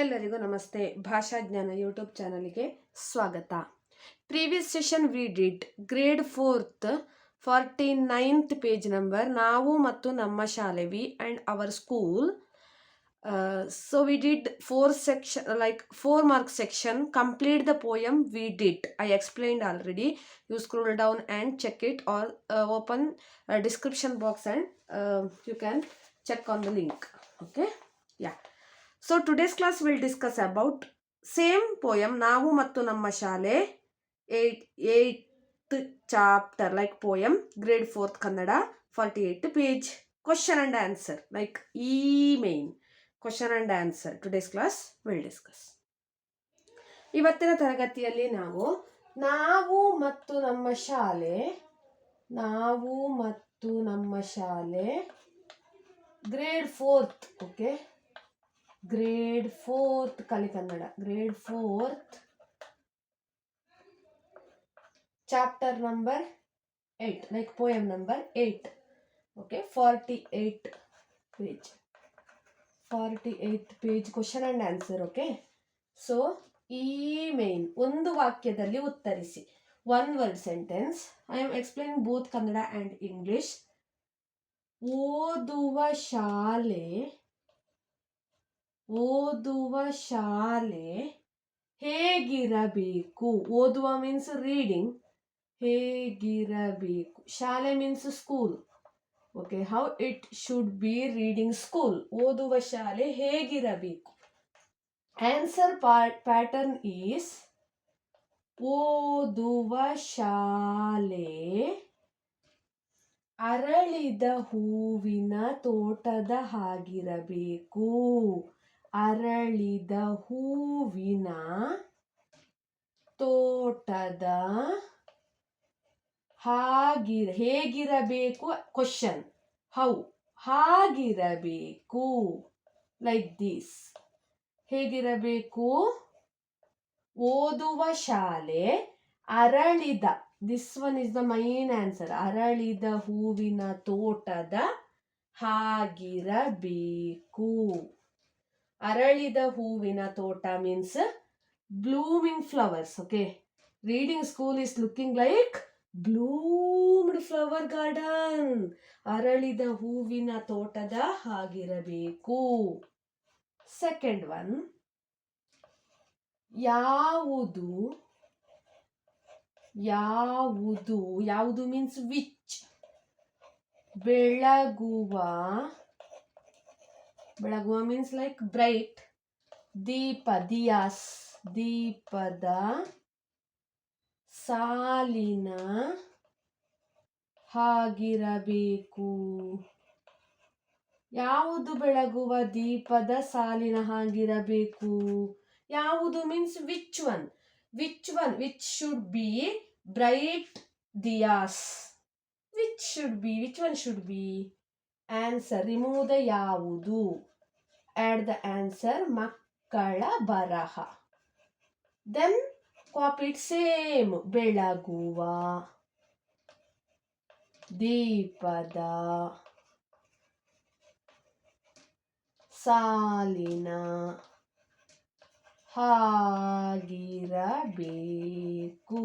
ಎಲ್ಲರಿಗೂ ನಮಸ್ತೆ. ಭಾಷಾಜ್ಞಾನ ಯೂಟ್ಯೂಬ್ ಚಾನಲ್ಗೆ ಸ್ವಾಗತ. Previous session we did grade fourth forty ninth page number ನಾವು ಮತ್ತು ನಮ್ಮ ಶಾಲೆ we and our school. So we did four section like four mark section complete the poem we did. I explained already. You scroll down and check it or open description box and you can check on the link. Okay? Yeah. So today's class will discuss about same poem ನಾವು ಮತ್ತು ನಮ್ಮ ಶಾಲೆ eight eighth chapter like poem grade fourth Kannada forty eight page question and answer like ಈ main question and answer today's class will discuss ಇವತ್ತಿನ ತರಗತಿಯಲ್ಲಿ ನಾವು ನಾವು ಮತ್ತು ನಮ್ಮ ಶಾಲೆ, ನಾವು ಮತ್ತು ನಮ್ಮ ಶಾಲೆ grade fourth okay grade fourth ಕಲಿ Kannada. Grade fourth chapter number eight, like poem number eight. Okay, forty eight page. Forty eight page question and answer, okay? So ಈ ಮೇನ್ ಒಂದು ವಾಕ್ಯದಲ್ಲಿ ಉತ್ತರಿಸಿ. One word sentence. I am explain both Kannada and English. ಓದುವ ಶಾಲೆ ಓದುವ ಶಾಲೆ ಹೇಗಿರಬೇಕು? ಓದುವ ಮೀನ್ಸ್ ರೀಡಿಂಗ್ ಹೇಗಿರಬೇಕು? ಶಾಲೆ means school okay how it should be reading school ಓದುವ ಶಾಲೆ ಹೇಗಿರಬೇಕು? ಆನ್ಸರ್ ಪ್ಯಾಟರ್ನ್ ಈಸ್ ಓದುವ ಶಾಲೆ ಅರಳಿದ ಹೂವಿನ ತೋಟದ ಹಾಗಿರಬೇಕು. ಅರಳಿದ ಹೂವಿನ ತೋಟದ ಹಾಗಿರ ಹೇಗಿರಬೇಕು? ಕ್ವಶನ್ ಹೌ ಹಾಗಿರಬೇಕು. ಲೈಕ್ ದಿಸ್ ಹೇಗಿರಬೇಕು? ಓದುವ ಶಾಲೆ ಅರಳಿದ this one is the main answer ಅರಳಿದ ಹೂವಿನ ತೋಟದ ಹಾಗಿರಬೇಕು. ಅರಳಿದ ಹೂವಿನ ತೋಟ means blooming flowers okay reading school is looking like bloomed flower garden ಅರಳಿದ ಹೂವಿನ ತೋಟದ ಹಾಗಿರಬೇಕು. ಸೆಕೆಂಡ್ ಒನ್ ಯಾವುದು ಯಾವುದು ಯಾವುದು ಮೀನ್ಸ್ ವಿಚ್ ಬೆಳಗುವ ಬೆಳಗುವ ಮೀನ್ಸ್ ಲೈಕ್ ಬ್ರೈಟ್ ದೀಪ ದಿಯಾಸ್ ದೀಪದ ಸಾಲಿನ ಹಾಗಿರಬೇಕು. ಯಾವುದು ಬೆಳಗುವ ದೀಪದ ಸಾಲಿನ ಹಾಗಿರಬೇಕು? ಯಾವುದು means which one which one which should be bright diyas? Which should be which one should be answer remove the ಯಾವುದು. ಆ್ಯಡ್ ದ ಆನ್ಸರ್ ಮಕ್ಕಳ ಬರಹ ದೆನ್ ಕಾಪಿಟ್ ಸೇಮ್ ಬೆಳಗುವ ದೀಪದ ಸಾಲಿನ ಹಾಗಿರಬೇಕು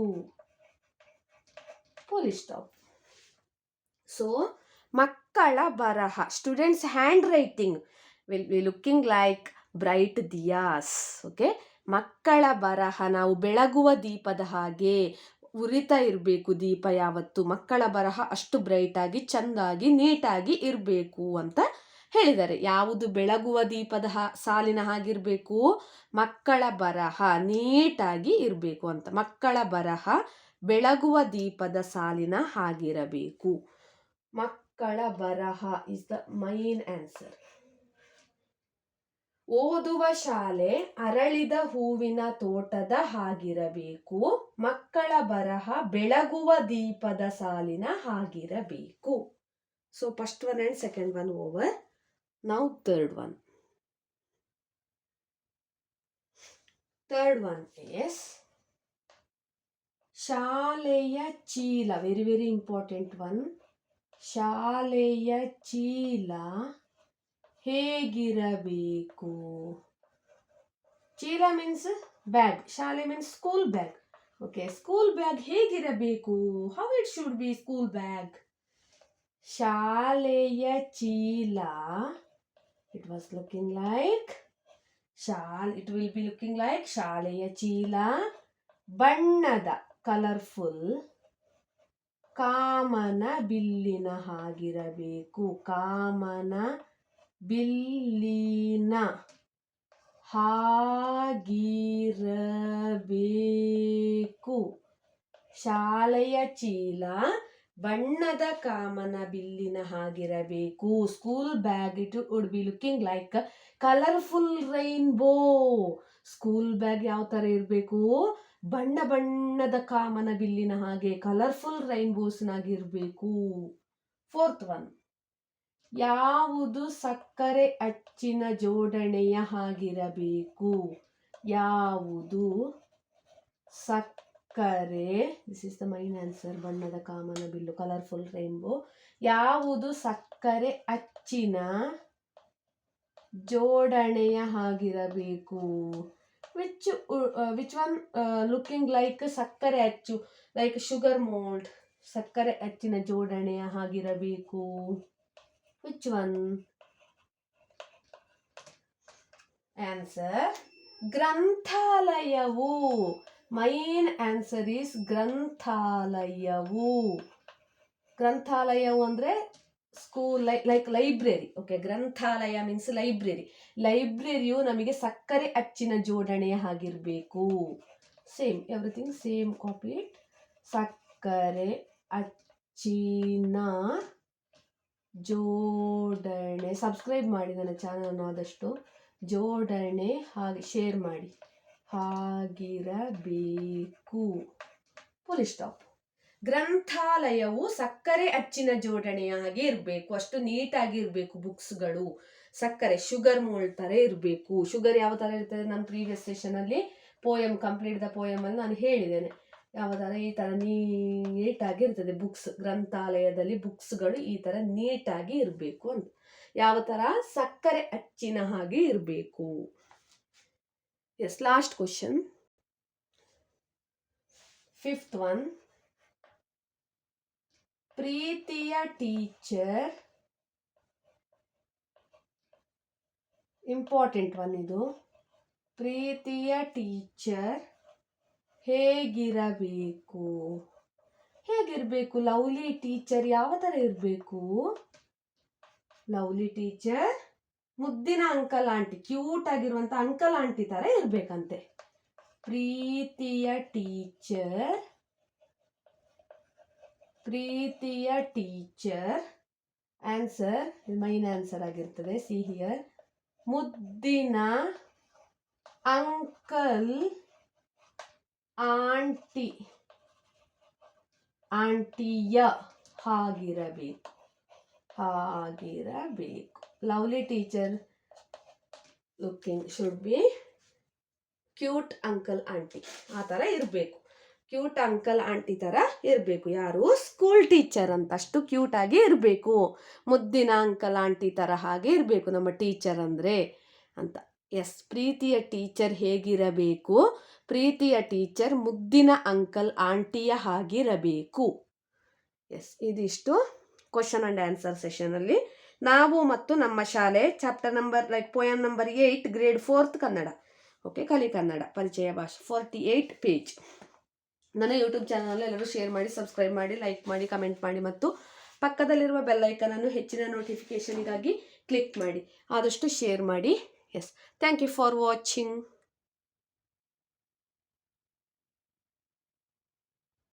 ಪೊಲೀಸ್ ಸ್ಟಾಪ್ ಸೊ ಮಕ್ಕಳ ಬರಹ students handwriting will be looking like bright diyas okay ಮಕ್ಕಳ ಬರಹ, ನಾವು ಬೆಳಗುವ ದೀಪದ ಹಾಗೆ ಉರಿತಾ ಇರಬೇಕು ದೀಪ ಯಾವತ್ತು. ಮಕ್ಕಳ ಬರಹ ಅಷ್ಟು ಬ್ರೈಟಾಗಿ ಚೆಂದಾಗಿ, ನೀಟಾಗಿ ಇರಬೇಕು ಅಂತ ಹೇಳಿದ್ದಾರೆ. ಯಾವುದು ಬೆಳಗುವ ದೀಪದ ಸಾಲಿನ ಹಾಗಿರಬೇಕು? ಮಕ್ಕಳ ಬರಹ ನೀಟಾಗಿ ಇರಬೇಕು ಅಂತ. ಮಕ್ಕಳ ಬರಹ ಬೆಳಗುವ ದೀಪದ ಸಾಲಿನ ಹಾಗಿರಬೇಕು. ಮಕ್ಕಳ ಬರಹ ಇಸ್ ದ ಮೈನ್ ಆನ್ಸರ್ ಓದುವ ಶಾಲೆ ಅರಳಿದ ಹೂವಿನ ತೋಟದ ಹಾಗಿರಬೇಕು, ಮಕ್ಕಳ ಬರಹ ಬೆಳಗುವ ದೀಪದ ಸಾಲಿನ ಹಾಗಿರಬೇಕು. So first one and second one over now third one third one yes ಶಾಲೆಯ ಚೀಲ ವೆರಿ ವೆರಿ ಇಂಪಾರ್ಟೆಂಟ್ ಒನ್ ಶಾಲೆಯ ಚೀಲ ಹೇಗಿರಬೇಕು? ಚೀಲ ಮೀನ್ಸ್ ಬ್ಯಾಗ್ ಶಾಲೆ means school bag okay school bag ಹೇಗಿರಬೇಕು? How it should be school bag ಶಾಲೆಯ ಚೀಲ it was looking like shawl it will be looking like ಶಾಲೆಯ ಚೀಲ, ಬಣ್ಣದ ಕಲರ್ಫುಲ್ ಕಾಮನ ಬಿಲ್ಲಿನ ಹಾಗಿರಬೇಕು. ಕಾಮನ ಬಿಲ್ಲಿನ ಹಾಗಿರಬೇಕು. ಶಾಲೆಯ ಚೀಲ ಬಣ್ಣದ ಕಾಮನ ಬಿಲ್ಲಿನ ಹಾಗಿರಬೇಕು. School bag it would be looking like colourful rainbow school bag ಯಾವ ಥರ ಇರಬೇಕು? ಬಣ್ಣ ಬಣ್ಣದ ಕಾಮನ ಬಿಲ್ಲಿನ ಹಾಗೆ ಕಲರ್ಫುಲ್ ರೈನ್ಬೋಸ್ನಾಗಿರಬೇಕು ಫೋರ್ತ್ ಒನ್ ಯಾವುದು ಸಕ್ಕರೆ ಅಚ್ಚಿನ ಜೋಡಣೆಯ ಹಾಗಿರಬೇಕು? ಯಾವುದು ಸಕ್ಕರೆ this is the main answer ಬಣ್ಣದ ಕಾಮನ ಬಿಲ್ಲು ಕಲರ್ಫುಲ್ ರೈನ್ಬೋ ಯಾವುದು ಸಕ್ಕರೆ ಅಚ್ಚಿನ ಜೋಡಣೆಯ ಹಾಗಿರಬೇಕು? Which which one looking like ಸಕ್ಕರೆ ಅಚ್ಚು ಲೈಕ್ ಶುಗರ್ ಮೋಲ್ಡ್ ಸಕ್ಕರೆ ಅಚ್ಚಿನ ಜೋಡಣೆಯ ಹಾಗಿರಬೇಕು? ಒನ್ ಆನ್ಸರ್ ಗ್ರಂಥಾಲಯವು. ಮೈನ್ ಆನ್ಸರ್ ಈಸ್ ಗ್ರಂಥಾಲಯವು. ಗ್ರಂಥಾಲಯವು ಅಂದರೆ ಸ್ಕೂಲ್ ಲೈ ಲೈಕ್ ಲೈಬ್ರರಿ ಓಕೆ ಗ್ರಂಥಾಲಯ ಮೀನ್ಸ್ ಲೈಬ್ರರಿ ಲೈಬ್ರರಿಯು ನಮಗೆ ಸಕ್ಕರೆ ಅಚ್ಚಿನ ಜೋಡಣೆಯ ಹಾಗಿರಬೇಕು. ಸೇಮ್ ಎವ್ರಿಥಿಂಗ್ ಸೇಮ್ ಕಾಪಿ ಸಕ್ಕರೆ ಅಚ್ಚಿನ ಜೋಡಣೆ ಸಬ್ಸ್ಕ್ರೈಬ್ ಮಾಡಿ ನನ್ನ ಚಾನಲನ್ನು ಆದಷ್ಟು ಜೋಡಣೆ ಹಾಗೆ ಶೇರ್ ಮಾಡಿ. ಹಾಗಿರಬೇಕು. ಫುಲ್ ಸ್ಟಾಪ್ ಗ್ರಂಥಾಲಯವು ಸಕ್ಕರೆ ಅಚ್ಚಿನ ಜೋಡಣೆಯಾಗಿ ಇರಬೇಕು. ಅಷ್ಟು ನೀಟಾಗಿ ಇರಬೇಕು ಬುಕ್ಸ್ಗಳು ಸಕ್ಕರೆ ಶುಗರ್ ಮೋಲ್ಡ್ ಥರ ಇರಬೇಕು. ಶುಗರ್ ಯಾವ ಥರ ಇರ್ತದೆ? ನಾನು ಪ್ರೀವಿಯಸ್ ಸೆಷನಲ್ಲಿ ಪೋಯಮ್ ಕಂಪ್ಲೀಟ್ ದ ಪೋಯಮಲ್ಲಿ ನಾನು ಹೇಳಿದ್ದೇನೆ. ಯಾವ ಥರ ಈ ಥರ ನೀಟಾಗಿ ಇರ್ತದೆ ಬುಕ್ಸ್ ಗ್ರಂಥಾಲಯದಲ್ಲಿ ಬುಕ್ಸ್ಗಳು ಈ ಥರ ನೀಟಾಗಿ ಇರಬೇಕು ಅಂತ. ಯಾವ ಥರ ಸಕ್ಕರೆ ಅಚ್ಚಿನ ಹಾಗೆ ಇರಬೇಕು. Yes last question fifth one ಪ್ರೀತಿಯ ಟೀಚರ್ ಇಂಪಾರ್ಟೆಂಟ್ ಒನ್ ಇದು. ಪ್ರೀತಿಯ ಟೀಚರ್ ಹೇಗಿರಬೇಕು? ಹೇಗಿರಬೇಕು? ಲವ್ಲಿ ಟೀಚರ್ ಯಾವ ಥರ ಇರಬೇಕು? ಲವ್ಲಿ ಟೀಚರ್ ಮುದ್ದಿನ ಅಂಕಲ್ ಆಂಟಿ, ಕ್ಯೂಟ್ ಆಗಿರುವಂಥ ಅಂಕಲ್ ಆಂಟಿ ಥರ ಇರಬೇಕಂತೆ. ಪ್ರೀತಿಯ ಟೀಚರ್ ಪ್ರೀತಿಯ ಟೀಚರ್. ಆನ್ಸರ್ ಮೈನ್ ಆನ್ಸರ್ ಆಗಿರ್ತದೆ, ಸಿ ಹಿಯರ್. ಮುದ್ದಿನ ಅಂಕಲ್ ಆಂಟಿ. ಆಂಟಿಯ ಹಾಗಿರಬೇಕು. ಹಾಗಿರಬೇಕು. Lovely teacher looking should be cute uncle aunty. ಆ ಥರ ಇರಬೇಕು. ಕ್ಯೂಟ್ ಅಂಕಲ್ ಆಂಟಿ ಥರ ಇರಬೇಕು. ಯಾರು? ಸ್ಕೂಲ್ ಟೀಚರ್ ಅಂತ ಅಷ್ಟು ಕ್ಯೂಟಾಗಿ ಇರಬೇಕು. ಮುದ್ದಿನ ಅಂಕಲ್ ಆಂಟಿ ಥರ ಹಾಗೆ ಇರಬೇಕು. ನಮ್ಮ ಟೀಚರ್ ಅಂದರೆ ಅಂತ. ಎಸ್, ಪ್ರೀತಿಯ ಟೀಚರ್ ಹೇಗಿರಬೇಕು? ಪ್ರೀತಿಯ ಟೀಚರ್ ಮುದ್ದಿನ ಅಂಕಲ್ ಆಂಟಿಯ ಹಾಗಿರಬೇಕು. ಎಸ್, ಇದಿಷ್ಟು ಕ್ವಶನ್ ಆ್ಯಂಡ್ ಆನ್ಸರ್ ಸೆಷನಲ್ಲಿ ನಾವು ಮತ್ತು ನಮ್ಮ ಶಾಲೆ chapter number like poem number eight grade fourth Kannada. Okay ಕಲಿ ಕನ್ನಡ, ಪರಿಚಯ ಭಾಷೆ ಫೋರ್ಟಿ ಏಯ್ಟ್ ಪೇಜ್ ನನ್ನ ಯೂಟ್ಯೂಬ್ ಚಾನಲ್ ಎಲ್ಲರೂ ಶೇರ್ ಮಾಡಿ ಸಬ್ಸ್ಕ್ರೈಬ್ ಮಾಡಿ ಲೈಕ್ ಮಾಡಿ ಕಮೆಂಟ್ ಮಾಡಿ ಮತ್ತು ಪಕ್ಕದಲ್ಲಿರುವ ಬೆಲ್ಲೈಕನನ್ನು ಹೆಚ್ಚಿನ ನೋಟಿಫಿಕೇಷನ್ಗಾಗಿ ಕ್ಲಿಕ್ ಮಾಡಿ. ಆದಷ್ಟು ಶೇರ್ ಮಾಡಿ. Yes thank you for watching